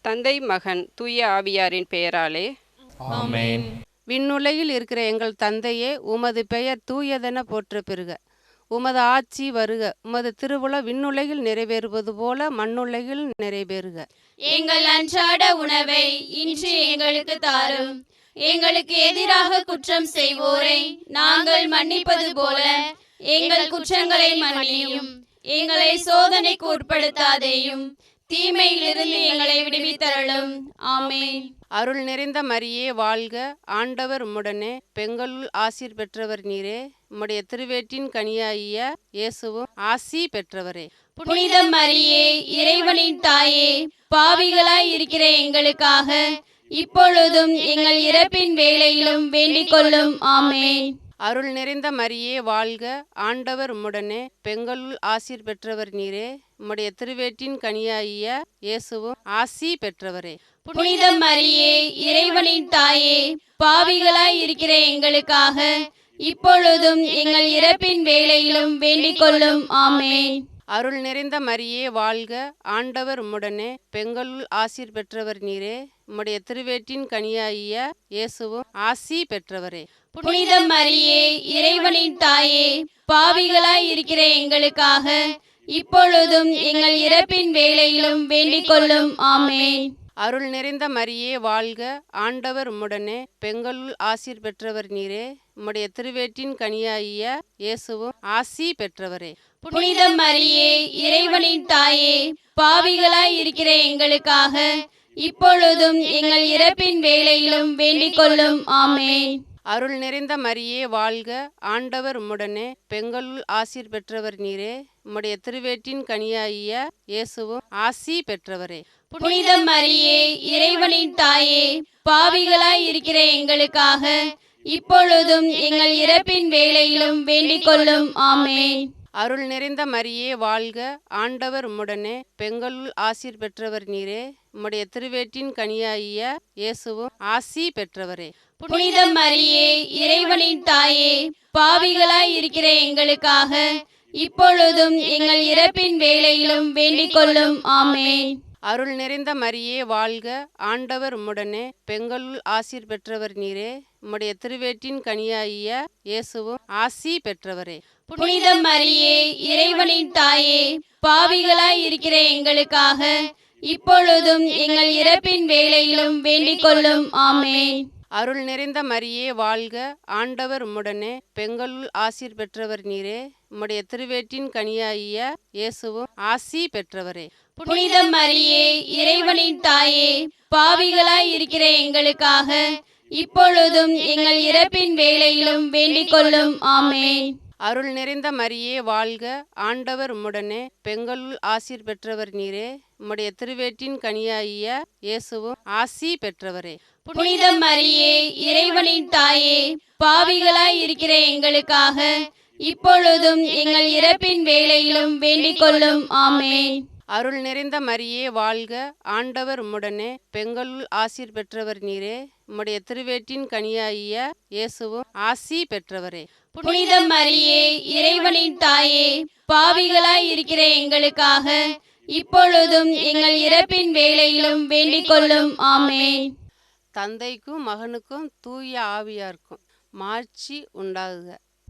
தந்தை மகன் தூய ஆவியாரின் பெயராலே. ஆமென். விண்ணுலகில் இருக்கிற எங்கள் தந்தையே உமது பெயர் தூயதென போற்ற பெறுக. உமது ஆட்சி வருக. உமது திருவுள விண்ணுலகில் நிறைவேறுவது போல மண்ணுலகில் நிறைவேறுக. எங்கள் அன்றாட உணவை இன்று எங்களுக்கு தாரும். எங்களுக்கு எதிராக குற்றம் செய்வோரை நாங்கள் மன்னிப்பது போல எங்கள் குற்றங்களை மன்னியும். எங்களை சோதனைக்கு உட்படுத்தாதேயும். தீமையிலிருந்து எங்களை விடுவித்தருளும். ஆமென். அருள் நிறைந்த மரியே வாழ்க. ஆண்டவர் உம்முடனே. பெங்களுள் ஆசீர் பெற்றவர் நீரே. உம்முடைய திருவேற்றின் கனியாகிய இயேசுவும் ஆசி பெற்றவரே. புனித மரியே இறைவனின் தாயே பாவிகளாய் இருக்கிற எங்களுக்காக இப்பொழுதும் எங்கள் இறப்பின் வேளையிலும் வேண்டிக் கொள்ளும். ஆமென். அருள் நிறைந்த மரியே வாழ்க. ஆண்டவர் உம்முடனே. பெங்களுள் ஆசீர் பெற்றவர் நீரே. உம்முடைய திருவேற்றின் கனியாகிய இயேசுவும் ஆசி பெற்றவரே. புனித மரியே இறைவனின் தாயே பாவிகளாய் இருக்கிற எங்களுக்காக இப்பொழுதும் எங்கள் இறப்பின் வேலையிலும் வேண்டிக் கொள்ளும். ஆமென். அருள் நிறைந்த மரியே வாழ்க. ஆண்டவர் உம்முடனே. பெங்களுள் ஆசீர் பெற்றவர் நீரே. உம்முடைய திருவேற்றின் கனியாகிய இயேசுவும் ஆசி பெற்றவரே. புனித மரியே இறைவனின் தாயே பாவிகளாய் இருக்கிற எங்களுக்காக இப்பொழுதும் எங்கள் இறப்பின் வேலையிலும் வேண்டிக் கொள்ளும். ஆமேன். அருள் நிறைந்த மரியே வாழ்க. ஆண்டவர் உம்முடனே. பெங்களுள் ஆசீர் பெற்றவர் நீரே. உம்முடைய திருவேற்றின் கனியாகிய இயேசுவும் ஆசி பெற்றவரே. புனித மரியே இறைவனின் தாயே பாவிகளாய் இருக்கிற எங்களுக்காக இப்பொழுதும் எங்கள் இறப்பின் வேலையிலும் வேண்டிக் கொள்ளும். ஆமேன். அருள் நிறைந்த மரியே வாழ்க. ஆண்டவர் உம்முடனே. பெங்களுள் ஆசீர் பெற்றவர் நீரே. உம்முடைய திருவேற்றின் கனியாகிய இயேசுவும் ஆசி பெற்றவரே. புனித மரியே இறைவனின் தாயே பாவிகளாய் இருக்கிற எங்களுக்காக இப்பொழுதும் எங்கள் இறப்பின் வேலையிலும் வேண்டிக் கொள்ளும். ஆமென். அருள் நிறைந்த மரியே வாழ்க. ஆண்டவர் உம்முடனே. பெங்களுள் ஆசீர் பெற்றவர் நீரே. உம்முடைய திருவேற்றின் கனியாகிய இயேசுவும் ஆசி பெற்றவரே. புனித மரியே இறைவனின் தாயே பாவிகளாய் இருக்கிற எங்களுக்காக இப்பொழுதும் எங்கள் இறப்பின் வேளையிலும் வேண்டிக் கொள்ளும் ஆமென். அருள் நிறைந்த மரியே வாழ்க. ஆண்டவர் உம்முடனே. பெங்களுள் ஆசீர் பெற்றவர் நீரே. உம்முடைய திருவேற்றின் கனியாகிய இயேசுவும் ஆசி பெற்றவரே. புனித மரியே இறைவனின் தாயே பாவிகளாய் இருக்கிற எங்களுக்காக இப்பொழுதும் எங்கள் இறப்பின் வேளையிலும் வேண்டிக் கொள்ளும் ஆமென். அருள் நிறைந்த மரியே வாழ்க. ஆண்டவர் உம்முடனே பெங்களுள் ஆசீர் பெற்றவர் நீரே. உம்முடைய திருவேற்றின் கனியாகிய இயேசுவும் ஆசி பெற்றவரே. புனித மரியே இறைவனின் தாயே பாவிகளாய் இருக்கிற எங்களுக்காக இப்பொழுதும் எங்கள் இறப்பின் வேளையிலும் வேண்டிக் கொள்ளும் ஆமென். அருள் நிறைந்த மரியே வாழ்க. ஆண்டவர் உம்முடனே. பெங்களுள் ஆசீர் பெற்றவர் நீரே. உம்முடைய திருவேற்றின் கனியாகிய இயேசுவும் ஆசி பெற்றவரே. புனித மரியே இறைவனின் தாயே பாவிகளாய் இருக்கிற எங்களுக்காக இப்பொழுதும் எங்கள் இறப்பின் வேலையிலும் வேண்டிக் கொள்ளும். ஆமென். அருள் நிறைந்த மரியே வாழ்க. ஆண்டவர் உம்முடனே. பெங்களுள் ஆசீர் பெற்றவர் நீரே. உம்முடைய திருவேற்றின் கனியாகிய இயேசுவும் ஆசி பெற்றவரே. புனித மரியே இறைவனின் தாயே பாவிகளாய் இருக்கிற எங்களுக்காக இப்பொழுதும் எங்கள் இறப்பின் வேளையிலும் வேண்டிக் கொள்ளும் ஆமென். தந்தைக்கும் மகனுக்கும் தூய ஆவியாருக்கும் மாட்சி உண்டாகுக.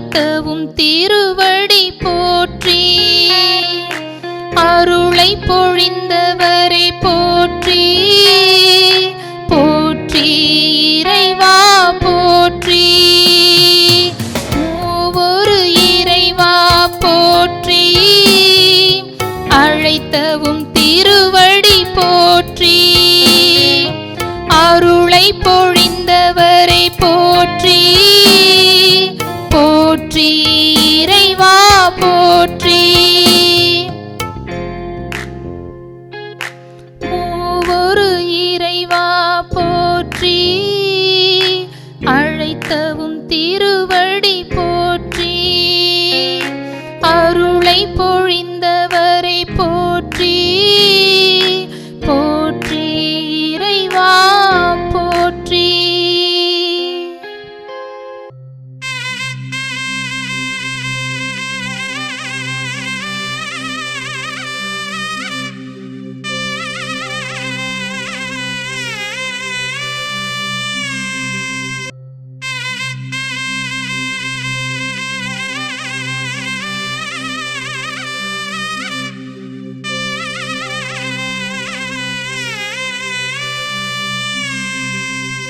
அழைத்தவும் திருவடி 你。